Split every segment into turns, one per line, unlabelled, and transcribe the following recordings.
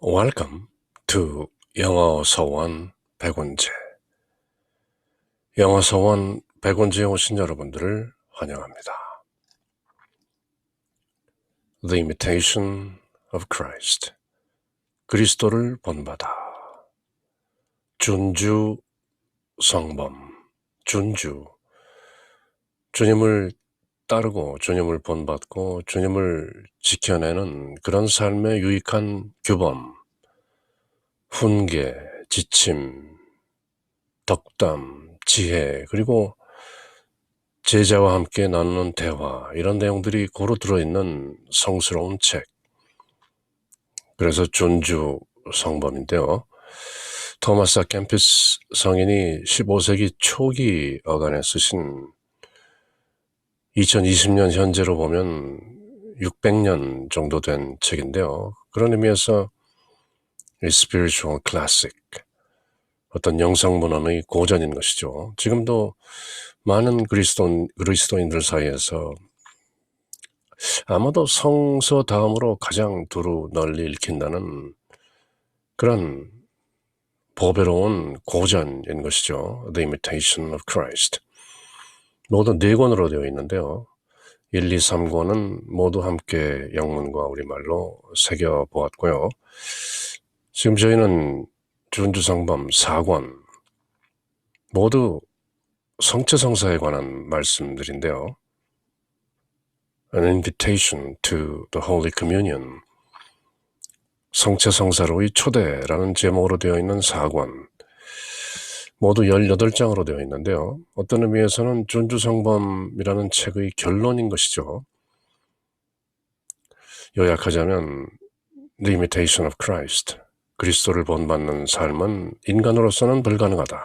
Welcome to 영어 서원 백원제. 영어 서원 백원제에 오신 여러분들을 환영합니다. The Imitation of Christ. 그리스도를 본받아. 준주 성범. 준주. 주님을 따르고 주님을 본받고 주님을 지켜내는 그런 삶의 유익한 규범, 훈계, 지침, 덕담, 지혜, 그리고 제자와 함께 나누는 대화, 이런 내용들이 고루 들어있는 성스러운 책. 그래서 존주 성범인데요. 토마스 캠피스 성인이 15세기 초기 어간에 쓰신 2020년 현재로 보면 600년 정도 된 책인데요. 그런 의미에서 spiritual classic, 어떤 영성문헌의 고전인 것이죠. 지금도 많은 그리스도, 그리스도인들 사이에서 아마도 성서 다음으로 가장 두루 널리 읽힌다는 그런 보배로운 고전인 것이죠. The Imitation of Christ. 모두 네 권으로 되어 있는데요. 1, 2, 3권은 모두 함께 영문과 우리말로 새겨 보았고요. 지금 저희는 준주성범 4권, 모두 성체성사에 관한 말씀들인데요. An Invitation to the Holy Communion, 성체성사로의 초대라는 제목으로 되어 있는 4권, 모두 18장으로 되어 있는데요. 어떤 의미에서는 존주성범이라는 책의 결론인 것이죠. 요약하자면 The Imitation of Christ, 그리스도를 본받는 삶은 인간으로서는 불가능하다.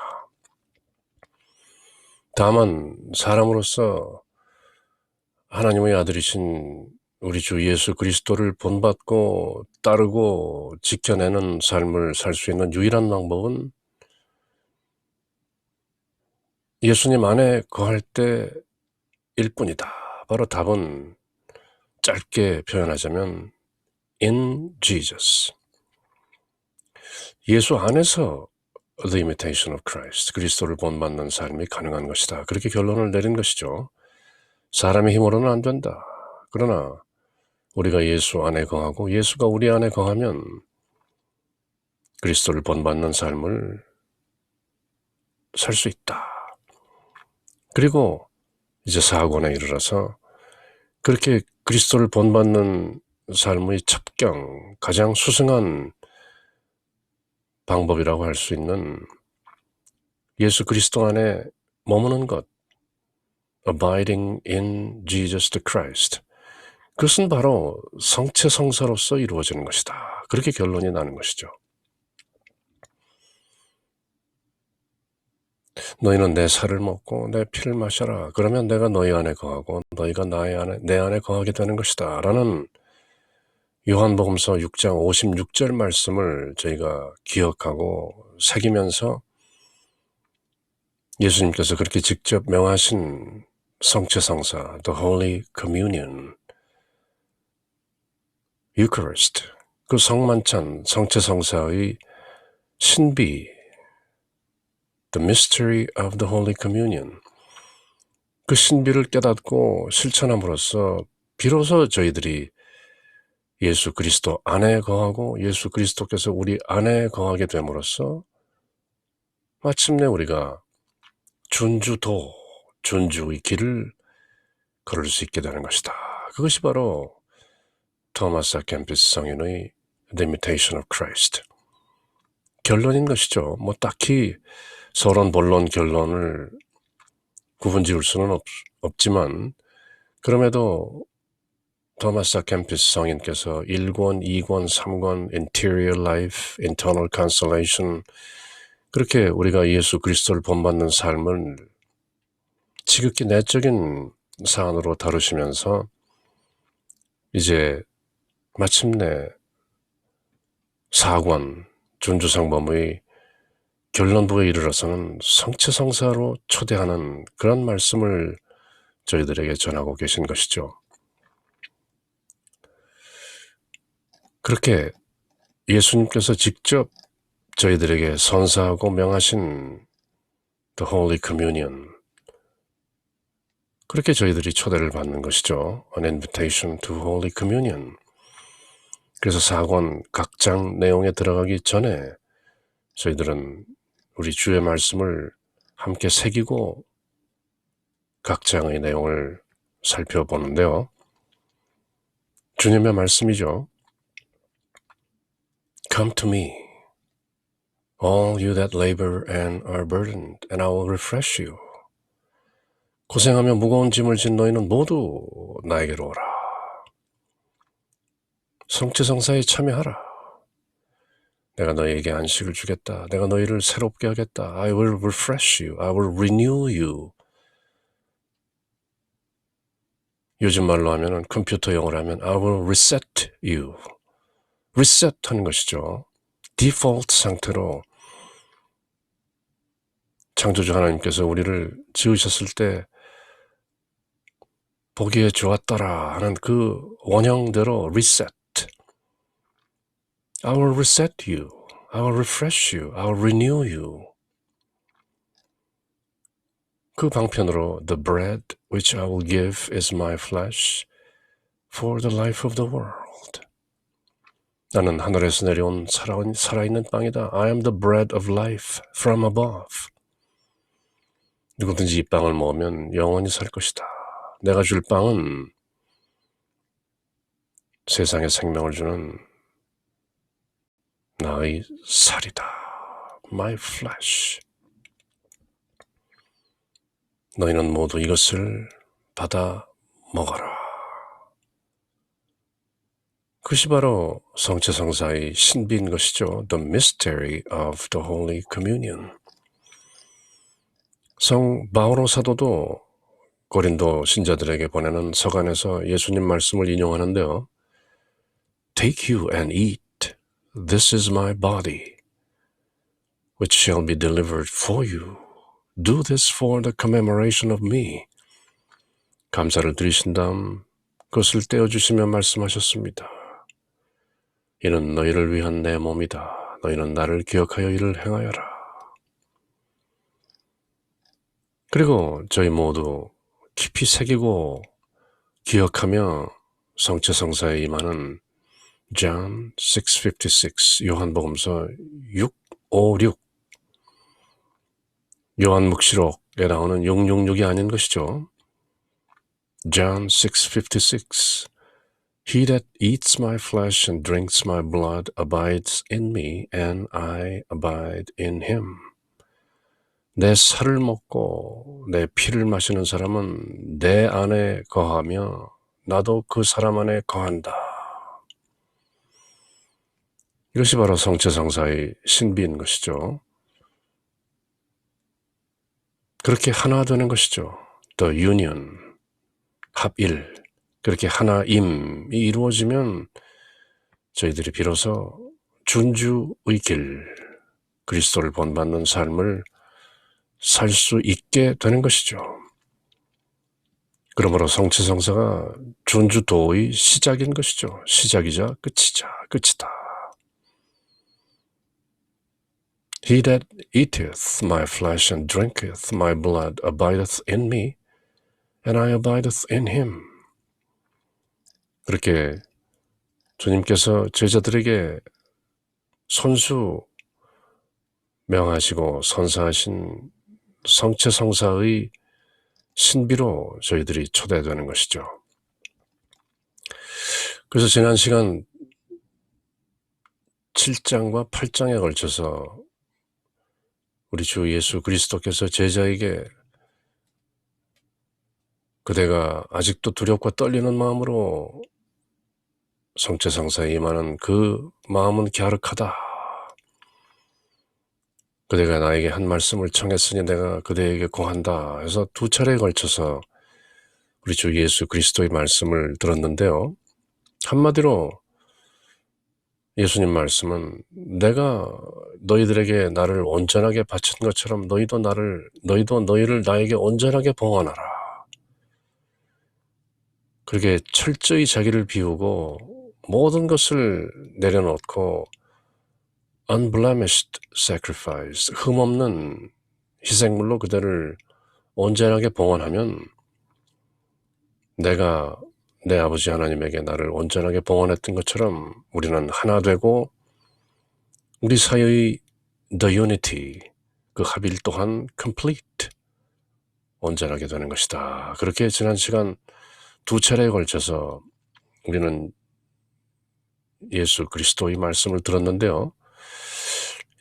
다만 사람으로서 하나님의 아들이신 우리 주 예수 그리스도를 본받고 따르고 지켜내는 삶을 살 수 있는 유일한 방법은 예수님 안에 거할 때일 뿐이다. 바로 답은 짧게 표현하자면 in Jesus. 예수 안에서 the imitation of Christ, 그리스도를 본받는 삶이 가능한 것이다. 그렇게 결론을 내린 것이죠. 사람의 힘으로는 안 된다. 그러나 우리가 예수 안에 거하고 예수가 우리 안에 거하면 그리스도를 본받는 삶을 살 수 있다. 그리고 이제 사고에 이르러서 그렇게 그리스도를 본받는 삶의 첩경, 가장 수승한 방법이라고 할 수 있는 예수 그리스도 안에 머무는 것, abiding in Jesus the Christ. 그것은 바로 성체 성사로서 이루어지는 것이다. 그렇게 결론이 나는 것이죠. 너희는 내 살을 먹고 내 피를 마셔라. 그러면 내가 너희 안에 거하고 너희가 나의 안에 내 안에 거하게 되는 것이다. 라는 요한복음서 6장 56절 말씀을 저희가 기억하고 새기면서 예수님께서 그렇게 직접 명하신 성체성사, the Holy Communion, Eucharist, 그 성만찬, 성체성사의 신비, The Mystery of the Holy Communion. 그 신비를 깨닫고 실천함으로써 비로소 저희들이 예수 그리스도 안에 거하고 예수 그리스도께서 우리 안에 거하게 됨으로써 마침내 우리가 준주도, 준주의 길을 걸을 수 있게 되는 것이다. 그것이 바로 토마스 캠피스 성인의 The Imitation of Christ. 결론인 것이죠. 뭐 딱히 서론, 본론, 결론을 구분 지을 수는 없, 없지만 그럼에도 토마스 캠피스 성인께서 1권, 2권, 3권, Interior Life, Internal Consolation 그렇게 우리가 예수 그리스도를 본받는 삶을 지극히 내적인 사안으로 다루시면서 이제 마침내 4권 준주상범의 결론부에 이르러서는 성체성사로 초대하는 그런 말씀을 저희들에게 전하고 계신 것이죠. 그렇게 예수님께서 직접 저희들에게 선사하고 명하신 The Holy Communion. 그렇게 저희들이 초대를 받는 것이죠. An invitation to Holy Communion. 그래서 사권 각장 내용에 들어가기 전에 저희들은 우리 주의 말씀을 함께 새기고 각 장의 내용을 살펴보는데요. 주님의 말씀이죠. Come to me, all you that labor and are burdened, and I will refresh you. 고생하며 무거운 짐을 진 너희는 모두 나에게로 오라. 성취성사에 참여하라. 내가 너희에게 안식을 주겠다. 내가 너희를 새롭게 하겠다. I will refresh you. I will renew you. 요즘 말로 하면은 컴퓨터 용어로 하면 I will reset you. reset 하는 것이죠. 디폴트 상태로 창조주 하나님께서 우리를 지으셨을 때 보기에 좋았더라 하는 그 원형대로 reset. I will reset you. I will refresh you. I will renew you. 그 방편으로 The bread which I will give is my flesh for the life of the world. 나는 하늘에서 내려온 살아온, 살아있는 빵이다. I am the bread of life from above. 누구든지 이 빵을 먹으면 영원히 살 것이다. 내가 줄 빵은 세상에 생명을 주는 나의 살이다. My flesh. 너희는 모두 이것을 받아 먹어라. 그것이 바로 성체성사의 신비인 것이죠. The mystery of the Holy Communion. 성 바오로 사도도 고린도 신자들에게 보내는 서간에서 예수님 말씀을 인용하는데요. Take you and eat. This is my body, which shall be delivered for you. Do this for the commemoration of me. 감사를 드리신 다음 그것을 떼어주시며 말씀하셨습니다. 이는 너희를 위한 내 몸이다. 너희는 나를 기억하여 이를 행하여라. 그리고 저희 모두 깊이 새기고 기억하며 성체성사에 임하는 John 6:56 요한복음서 656 요한묵시록에 나오는 666이 아닌 것이죠. John 6:56 He that eats my flesh and drinks my blood abides in me and I abide in him. 내 살을 먹고 내 피를 마시는 사람은 내 안에 거하며 나도 그 사람 안에 거한다. 이것이 바로 성체성사의 신비인 것이죠. 그렇게 하나 되는 것이죠. The union, 합일. 그렇게 하나임이 이루어지면 저희들이 비로소 준주의 길, 그리스도를 본받는 삶을 살 수 있게 되는 것이죠. 그러므로 성취성사가 준주도의 시작인 것이죠. 시작이자 끝이자 끝이다. He that eateth my flesh and drinketh my blood abideth in me, and I abideth in him. 그렇게 주님께서 제자들에게 손수 명하시고 선사하신 성체 성사의 신비로 저희들이 초대되는 것이죠. 그래서 지난 시간 7장과 8장에 걸쳐서 우리 주 예수 그리스도께서 제자에게 그대가 아직도 두렵고 떨리는 마음으로 성체성사에 임하는 그 마음은 갸륵하다. 그대가 나에게 한 말씀을 청했으니 내가 그대에게 고한다. 해서 두 차례에 걸쳐서 우리 주 예수 그리스도의 말씀을 들었는데요. 한마디로 예수님 말씀은 내가 너희들에게 나를 온전하게 바친 것처럼 너희도 나를 너희도 너희를 나에게 온전하게 봉헌하라. 그렇게 철저히 자기를 비우고 모든 것을 내려놓고 unblemished sacrifice, 흠없는 희생물로 그대를 온전하게 봉헌하면 내가 내 아버지 하나님에게 나를 온전하게 봉헌했던 것처럼 우리는 하나 되고 우리 사이의 the unity, 그 합일 또한 complete, 온전하게 되는 것이다. 그렇게 지난 시간 두 차례에 걸쳐서 우리는 예수 그리스도의 말씀을 들었는데요.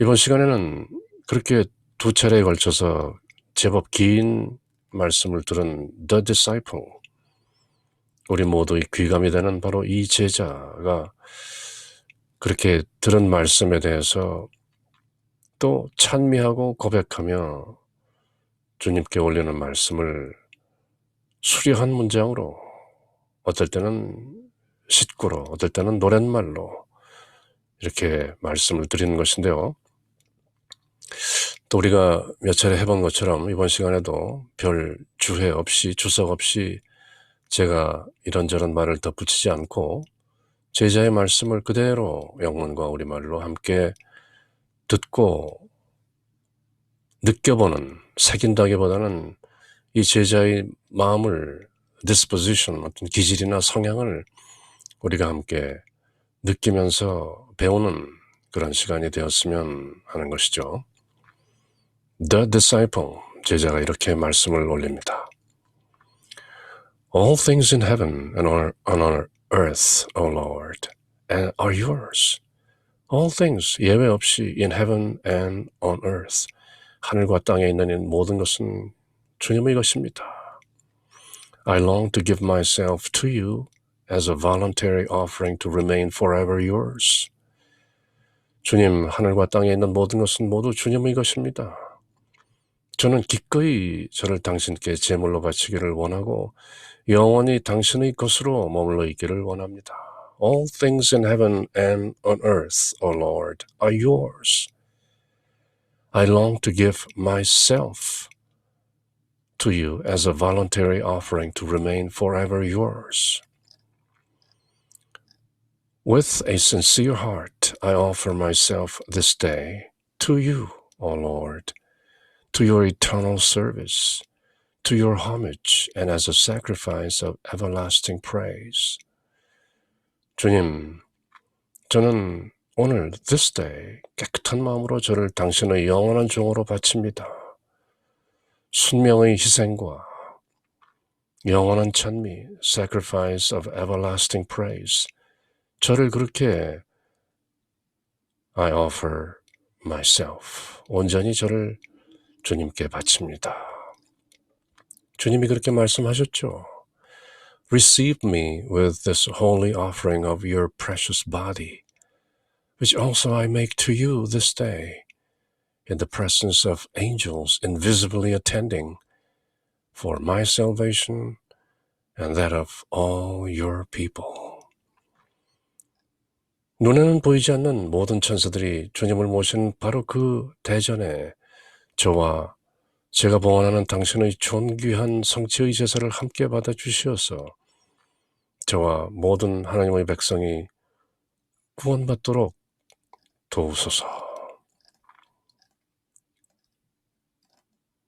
이번 시간에는 그렇게 두 차례에 걸쳐서 제법 긴 말씀을 들은 The Disciple, 우리 모두의 귀감이 되는 바로 이 제자가 그렇게 들은 말씀에 대해서 또 찬미하고 고백하며 주님께 올리는 말씀을 수려한 문장으로 어떨 때는 시구로 어떨 때는 노랫말로 이렇게 말씀을 드리는 것인데요. 또 우리가 몇 차례 해본 것처럼 이번 시간에도 별 주회 없이 주석 없이 제가 이런저런 말을 덧붙이지 않고 제자의 말씀을 그대로 영문과 우리말로 함께 듣고 느껴보는 새긴다기보다는 이 제자의 마음을 disposition 어떤 기질이나 성향을 우리가 함께 느끼면서 배우는 그런 시간이 되었으면 하는 것이죠. The disciple 제자가 이렇게 말씀을 올립니다. All things in heaven and on on earth, O Lord, and are yours. All things 예외 없이 in heaven and on earth 하늘과 땅에 있는 이 모든 것은 주님의 것입니다. I long to give myself to you as a voluntary offering to remain forever yours. 주님, 하늘과 땅에 있는 모든 것은 모두 주님의 것입니다. 저는 기꺼이 저를 당신께 제물로 바치기를 원하고 영원히 당신의 것으로 머물러 있기를 원합니다. All things in heaven and on earth, O Lord, are yours. I long to give myself to you as a voluntary offering to remain forever yours. With a sincere heart, I offer myself this day to you, O Lord, to your eternal service, to your homage, and as a sacrifice of everlasting praise. 주님, 저는 오늘 this day 깨끗한 마음으로 저를 당신의 영원한 종으로 바칩니다. 순명의 희생과 영원한 찬미, sacrifice of everlasting praise. 저를 그렇게 I offer myself. 온전히 저를 주님께 바칩니다. 주님이 그렇게 말씀하셨죠. Receive me with this holy offering of your precious body, which also I make to you this day, in the presence of angels invisibly attending for my salvation and that of all your people. 눈에는 보이지 않는 모든 천사들이 주님을 모신 바로 그 대전에 저와 제가 봉헌하는 당신의 존귀한 성취의 제사를 함께 받아 주시어서 저와 모든 하나님의 백성이 구원받도록 도우소서.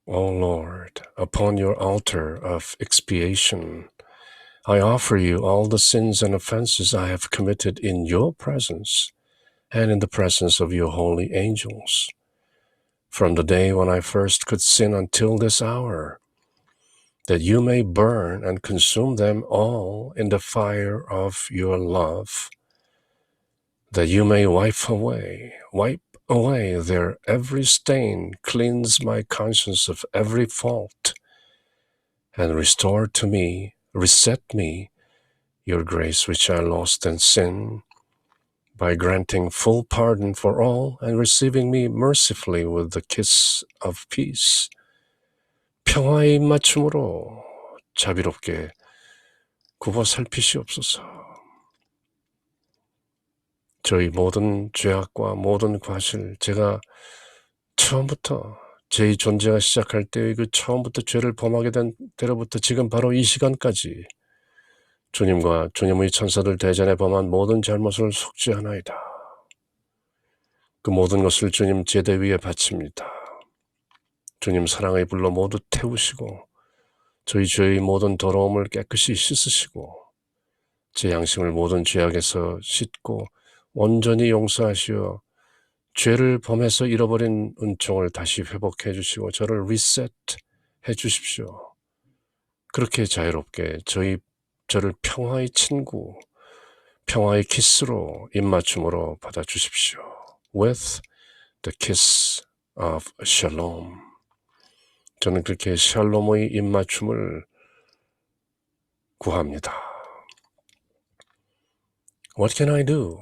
O Lord, upon your altar of expiation, I offer you all the sins and offenses I have committed in your presence and in the presence of your holy angels. From the day when I first could sin until this hour, that you may burn and consume them all in the fire of your love, that you may wipe away, wipe away their every stain, cleanse my conscience of every fault, and restore to me, reset me, your grace which I lost in sin, by granting full pardon for all and receiving me mercifully with the kiss of peace. 평화의 입맞춤으로 자비롭게 굽어 살피시옵소서. 저희 모든 죄악과 모든 과실, 제가 처음부터 제 존재가 시작할 때의 그 처음부터 죄를 범하게 된 때로부터 지금 바로 이 시간까지 주님과 주님의 천사들 대전에 범한 모든 잘못을 속죄하나이다. 그 모든 것을 주님 제대 위에 바칩니다. 주님 사랑의 불로 모두 태우시고 저희 죄의 모든 더러움을 깨끗이 씻으시고 제 양심을 모든 죄악에서 씻고 온전히 용서하시어 죄를 범해서 잃어버린 은총을 다시 회복해 주시고 저를 리셋 해 주십시오. 그렇게 자유롭게 저희 저를 평화의 친구, 평화의 키스로 입맞춤으로 받아 주십시오. With the kiss of shalom. 저는 그렇게 샬롬의 입맞춤을 구합니다. What can I do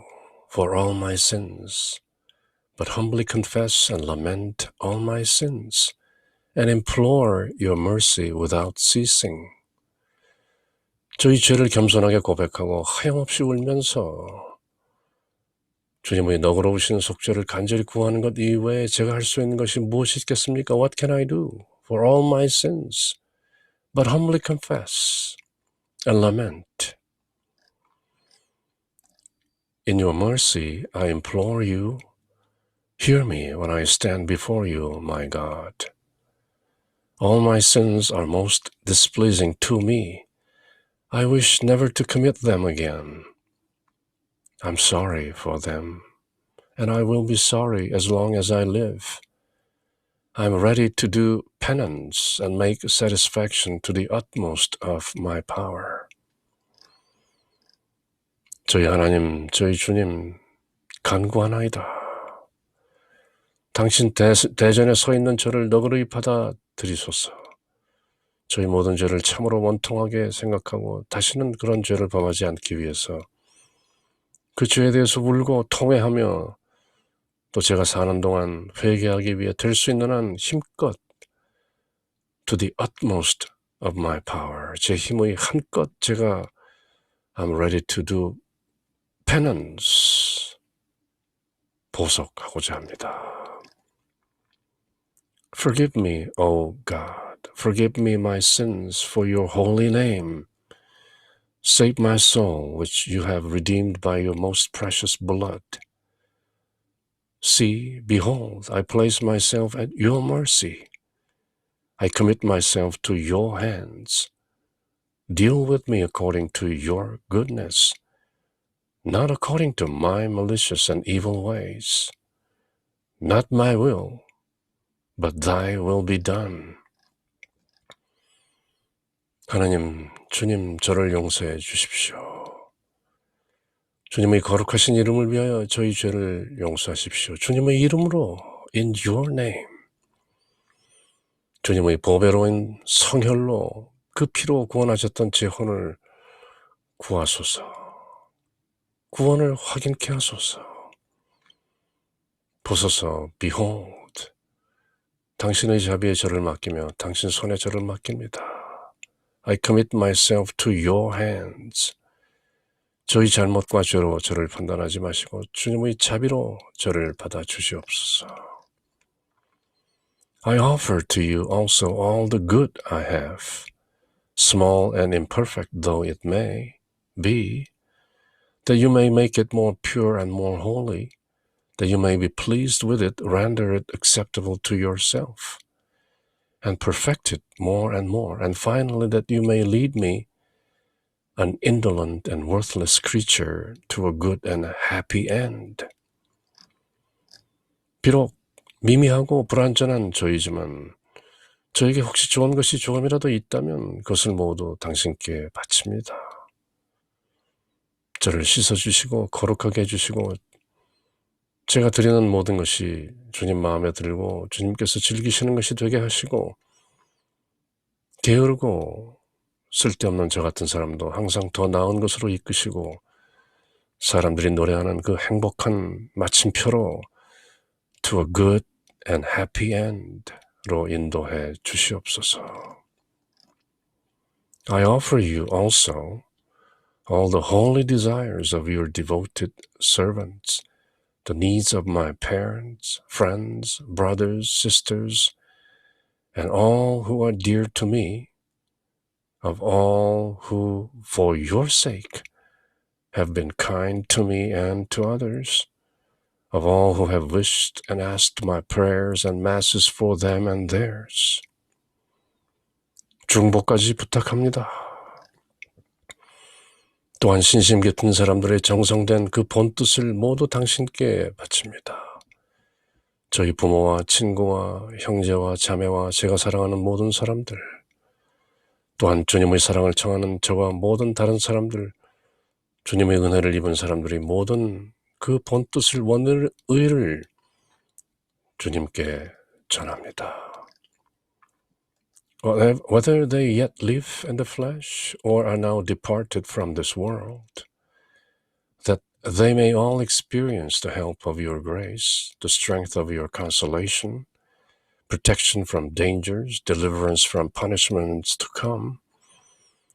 for all my sins? But humbly confess and lament all my sins and implore your mercy without ceasing. 저희 죄를 겸손하게 고백하고 하염없이 울면서 주님의 너그러우신 속죄를 간절히 구하는 것 이외에 제가 할 수 있는 것이 무엇이 있겠습니까? What can I do for all my sins? But humbly confess and lament. In your mercy, I implore you, hear me when I stand before you, my God. All my sins are most displeasing to me. I wish never to commit them again. I'm sorry for them, and I will be sorry as long as I live. I'm ready to do penance and make satisfaction to the utmost of my power. 저희 하나님, 저희 주님, 간구하나이다. 당신 대, 대전에 서 있는 저를 너그러이 받아 들이소서. 저희 모든 죄를 참으로 원통하게 생각하고 다시는 그런 죄를 범하지 않기 위해서 그 죄에 대해서 울고 통회하며 또 제가 사는 동안 회개하기 위해 될 수 있는 한 힘껏 to the utmost of my power 제 힘의 한껏 제가 I'm ready to do penance 보석하고자 합니다. Forgive me, O God. Forgive me my sins for your holy name. Save my soul, which you have redeemed by your most precious blood. See, behold, I place myself at your mercy. I commit myself to your hands. Deal with me according to your goodness, not according to my malicious and evil ways. Not my will, but thy will be done. 하나님, 주님, 저를 용서해 주십시오. 주님의 거룩하신 이름을 위하여 저희 죄를 용서하십시오. 주님의 이름으로, in your name. 주님의 보배로운 성혈로 그 피로 구원하셨던 제 혼을 구하소서. 구원을 확인케 하소서. 보소서, behold. 당신의 자비에 저를 맡기며 당신 손에 저를 맡깁니다. I commit myself to your hands. 저희 잘못과 죄로 저를 판단하지 마시고 주님의 자비로 저를 받아 주시옵소서. I offer to you also all the good I have, small and imperfect though it may be, that you may make it more pure and more holy, that you may be pleased with it, render it acceptable to yourself And perfect it more and more, and finally that you may lead me, an indolent and worthless creature, to a good and happy end. 비록 미미하고 불완전한 저이지만 저에게 혹시 좋은 것이 조금이라도 있다면 그것을 모두 당신께 바칩니다. 저를 씻어주시고 거룩하게 해주시고 제가 드리는 모든 것이 주님 마음에 들고 주님께서 즐기시는 것이 되게 하시고 게으르고 쓸데없는 저 같은 사람도 항상 더 나은 것으로 이끄시고 사람들이 노래하는 그 행복한 마침표로 to a good and happy end로 인도해 주시옵소서. I offer you also all the holy desires of your devoted servants the needs of my parents, friends, brothers, sisters, and all who are dear to me, of all who, for your sake, have been kind to me and to others, of all who have wished and asked my prayers and masses for them and theirs. 중보까지 부탁합니다. 또한 신심 깊은 사람들의 정성된 그 본뜻을 모두 당신께 바칩니다. 저희 부모와 친구와 형제와 자매와 제가 사랑하는 모든 사람들, 또한 주님의 사랑을 청하는 저와 모든 다른 사람들, 주님의 은혜를 입은 사람들이 모든 그 본뜻을 원을 의를 주님께 전합니다. Whether they yet live in the flesh or are now departed from this world, that they may all experience the help of your grace, the strength of your consolation, protection from dangers, deliverance from punishments to come,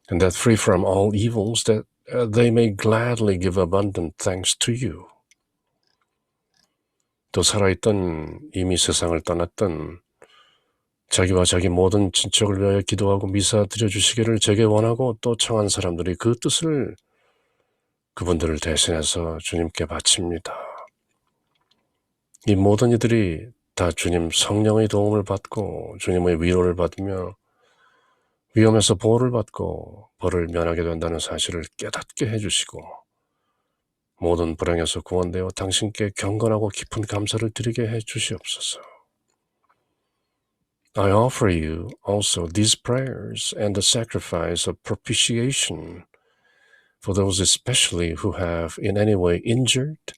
and that free from all evils, that uh, they may gladly give abundant thanks to you. 또 살아있던 이미 세상을 떠났던 자기와 자기 모든 친척을 위하여 기도하고 미사 드려주시기를 제게 원하고 또 청한 사람들이 그 뜻을 그분들을 대신해서 주님께 바칩니다. 이 모든 이들이 다 주님 성령의 도움을 받고 주님의 위로를 받으며 위험에서 보호를 받고 벌을 면하게 된다는 사실을 깨닫게 해주시고 모든 불행에서 구원되어 당신께 경건하고 깊은 감사를 드리게 해 주시옵소서. I offer you also these prayers and the sacrifice of propitiation for those especially who have in any way injured,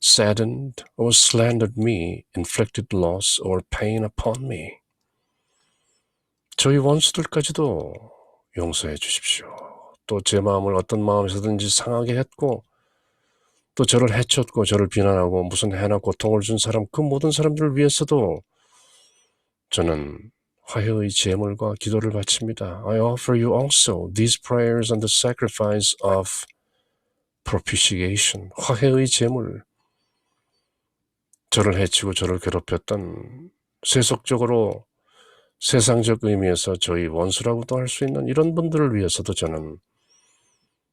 saddened, or slandered me, inflicted loss or pain upon me. 저희 원수들까지도 용서해 주십시오. 또 제 마음을 어떤 마음에서든지 상하게 했고, 또 저를 해쳤고, 저를 비난하고, 무슨 해나 고통을 준 사람, 그 모든 사람들을 위해서도 저는 화해의 제물과 기도를 바칩니다. I offer you also these prayers and the sacrifice of propitiation. 화해의 제물. 저를 해치고 저를 괴롭혔던 세속적으로 세상적 의미에서 저희 원수라고도 할 수 있는 이런 분들을 위해서도 저는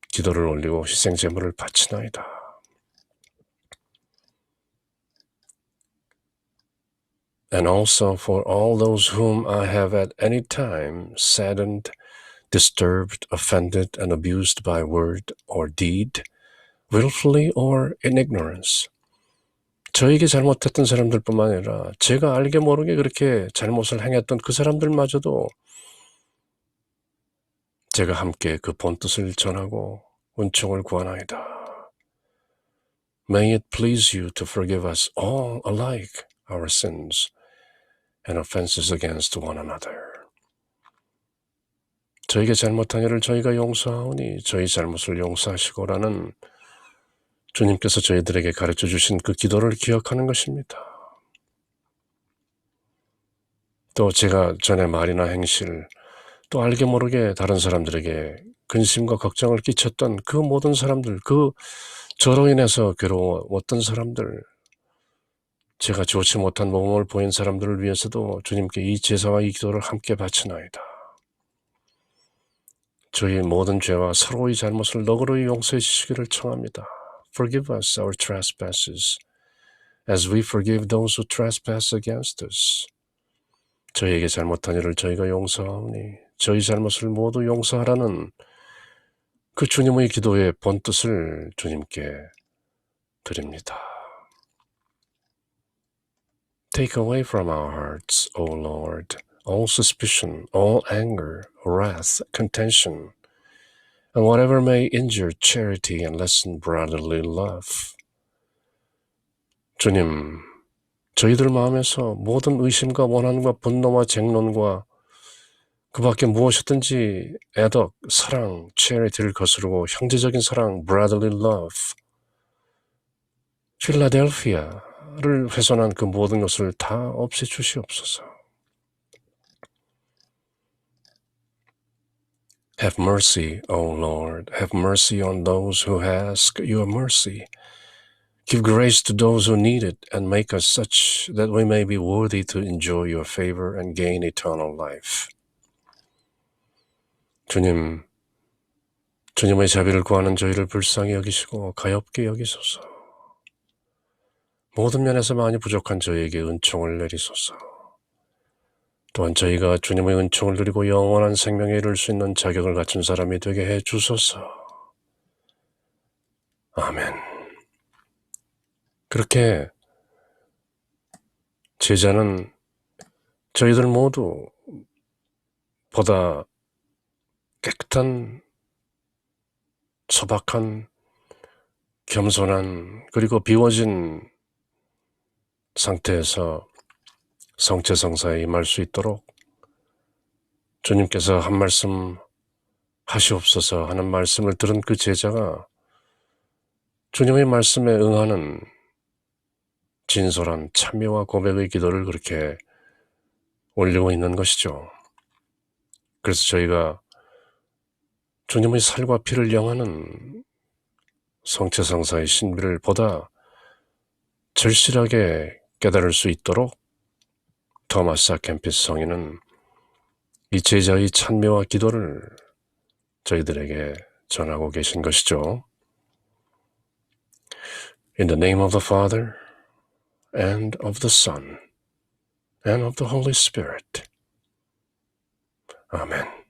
기도를 올리고 희생 제물을 바치나이다. and also for all those whom I have at any time saddened, disturbed, offended, and abused by word or deed, willfully or in ignorance. 저에게 잘못했던 사람들뿐만 아니라 제가 알게 모르게 그렇게 잘못을 행했던 그 사람들마저도 제가 함께 그 본뜻을 전하고 은총을 구하나이다. May it please you to forgive us all alike our sins and offenses against one another. 저에게 잘못한 일을 저희가 용서하오니 저희 잘못을 용서하시고라는 주님께서 저희들에게 가르쳐 주신 그 기도를 기억하는 것입니다. 또 제가 전에 말이나 행실, 또 알게 모르게 다른 사람들에게 근심과 걱정을 끼쳤던 그 모든 사람들, 그 저로 인해서 괴로웠던 사람들, 제가 좋지 못한 모험을 보인 사람들을 위해서도 주님께 이 제사와 이 기도를 함께 바치나이다. 저희 모든 죄와 서로의 잘못을 너그러이 용서해 주시기를 청합니다. Forgive us our trespasses, as we forgive those who trespass against us. 저희에게 잘못한 일을 저희가 용서하오니 저희 잘못을 모두 용서하라는 그 주님의 기도의 본뜻을 주님께 드립니다. Take away from our hearts, O Lord, all suspicion, all anger, wrath, contention, and whatever may injure charity and lessen brotherly love. 주님, 저희들 마음에서 모든 의심과 원한과 분노와 쟁론과 그 밖에 무엇이든지 애덕, 사랑, charity를 거스르고 형제적인 사랑, brotherly love, 필라델피아 를 훼손한 그 모든 것을 다 없애 주시옵소서. Have mercy, O Lord. Have mercy on those who ask your mercy. Give grace to those who need it and make us such that we may be worthy to enjoy your favor and gain eternal life. 주님, 주님의 자비를 구하는 저희를 불쌍히 여기시고 가엽게 여기소서. 모든 면에서 많이 부족한 저희에게 은총을 내리소서. 또한 저희가 주님의 은총을 누리고 영원한 생명에 이를 수 있는 자격을 갖춘 사람이 되게 해 주소서. 아멘. 그렇게 제자는 저희들 모두 보다 깨끗한 소박한 겸손한 그리고 비워진 상태에서 성체성사에 임할 수 있도록 주님께서 한 말씀 하시옵소서 하는 말씀을 들은 그 제자가 주님의 말씀에 응하는 진솔한 참여와 고백의 기도를 그렇게 올리고 있는 것이죠. 그래서 저희가 주님의 살과 피를 영하는 성체성사의 신비를 보다 절실하게 깨달을 수 있도록 토마스 캠피스 성인은 이 제자의 찬미와 기도를 저희들에게 전하고 계신 것이죠. In the name of the Father and of the Son and of the Holy Spirit. 아멘.